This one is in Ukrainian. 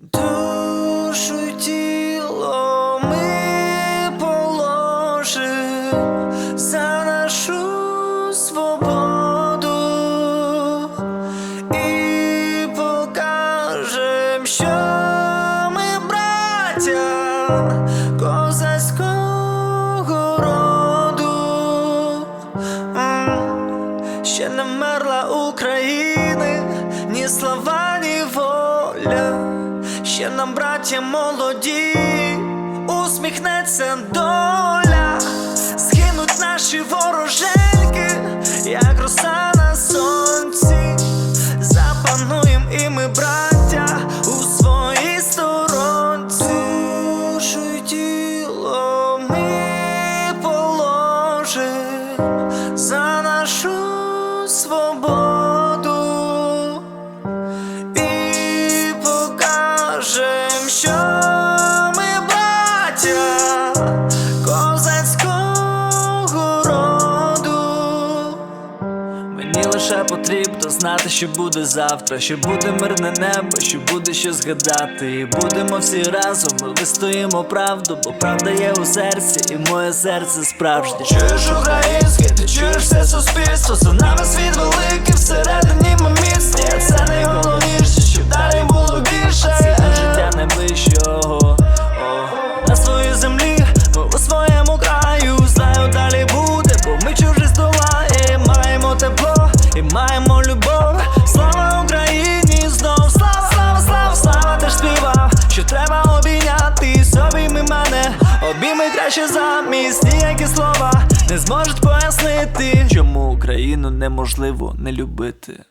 Душу тіло ми положим за нашу свободу і покажем, що ми браття козацького роду. Ще не мерла України, ні воля. Ще нам, браття молоді, усміхнеться доля, згинуть наші вороженьки, Мені лише потрібно знати, що буде завтра, що буде мирне небо, що буде що згадати. І будемо всі разом, ми вистоїмо правду, бо правда є у серці, і моє серце справжнє. Чуєш українське, ти чуєш все суспільство, за нами світ великий, і любов. Слава Україні! Знов слава, слава, слава, слава теж співав, що треба обійнятись, обійми мене, обійми краще замість ніякі слова не зможуть пояснити, чому Україну неможливо не любити.